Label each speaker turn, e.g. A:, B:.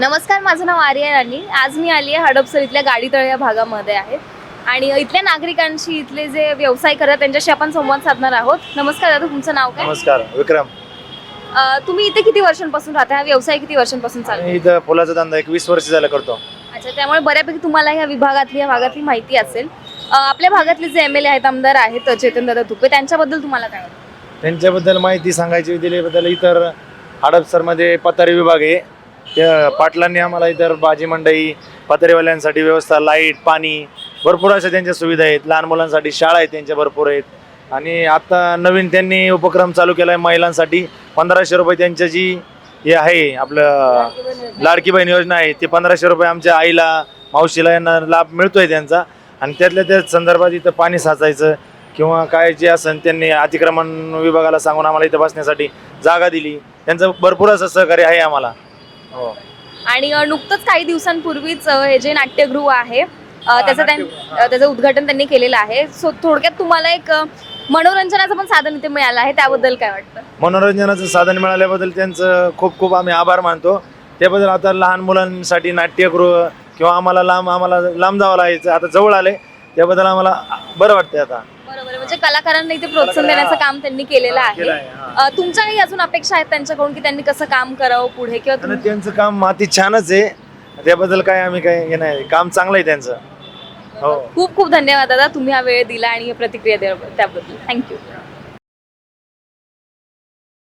A: नमस्कार माझं नाव आर्या राणी. आज मी आली आहे हडपसर इथल्या गाडीतळ या भागामध्ये आहे. आणि इथल्या नागरिकांशी इथले जे व्यवसाय करतात त्यांच्याशी आपण संवाद साधणार आहोत. नमस्कार दादा तुमचं नाव काय?
B: नमस्कार विक्रम.
A: अं, तुम्ही इथे किती वर्षांपासून राहता? हा व्यवसाय किती वर्षांपासून चालू
B: मी इथं फुलाचा धंदा एक वीस वर्ष झालं करतो.
A: अच्छा त्यामुळे बऱ्यापैकी तुम्हाला ह्या विभागातली या भागातली माहिती असेल. अं, आपल्या भागातले जे एम एल ए आहेत आमदार आहेत चेतन दादा तुपे त्यांच्याबद्दल तुम्हाला काय वाटतं?
B: त्यांच्याबद्दल माहिती सांगायची दिल्याबद्दल इतर हडपसरमध्ये पतारी विभाग आहे. त्या पाटलांनी आम्हाला इतर भाजी मंडई पत्रेवाल्यांसाठी व्यवस्था लाइट पाणी भरपूर अशा त्यांच्या सुविधा आहेत. लहान मुलांसाठी शाळा आहेत त्यांच्या भरपूर आहेत. आणि आता नवीन त्यांनी उपक्रम चालू केला आहे महिलांसाठी. पंधराशे रुपये त्यांच्या जी हे आहे आपलं लाडकी बहीण योजना आहे. ते पंधराशे रुपये आमच्या आईला मावशीला यांना लाभ मिळतोय त्यांचा. आणि त्यातल्या त्याच संदर्भात इथं पाणी साचायचं किंवा काय जे असेल त्यांनी अतिक्रमण विभागाला सांगून आम्हाला इथं बसण्यासाठी जागा दिली. त्यांचं भरपूर असं सहकार्य आहे आम्हाला.
A: आणि अं, नुकतंच काही दिवसांपूर्वीच हे जे नाट्यगृह आहे त्याचं त्याचं उद्घाटन त्यांनी केलेलं आहे. सो थोडक्यात तुम्हाला एक मनोरंजनाचं पण साधन इथे मिळालं आहे. त्याबद्दल काय वाटतं?
B: मनोरंजनाचं साधन मिळाल्याबद्दल त्यांचं खूप खूप आम्ही आभार मानतो. त्याबद्दल आता लहान मुलांसाठी नाट्यगृह किंवा आम्हाला लांब आम्हाला लांब जावं लागायचं आता जवळ आले त्याबद्दल आम्हाला बरं वाटतंय आता.
A: बरोबर. म्हणजे कलाकारांना इथे प्रोत्साहन देण्याचं काम त्यांनी केलेलं
B: केलं
A: आहे.
B: हा.
A: तुमच्या काही अजून अपेक्षा आहेत त्यांच्याकडून की त्यांनी कसं काम करावं पुढे किंवा
B: आणि
A: तुम-
B: त्यांचं काम अति छानच आहे. त्याबद्दल काय आम्ही काय हे नाही. काम चांगलं आहे त्यांचं. हो.
A: खूप खूप धन्यवाद दादा. तुम्ही हा वेळ दिला आणि ही प्रतिक्रिया दिल्याबद्दल त्याबद्दल. थँक्यू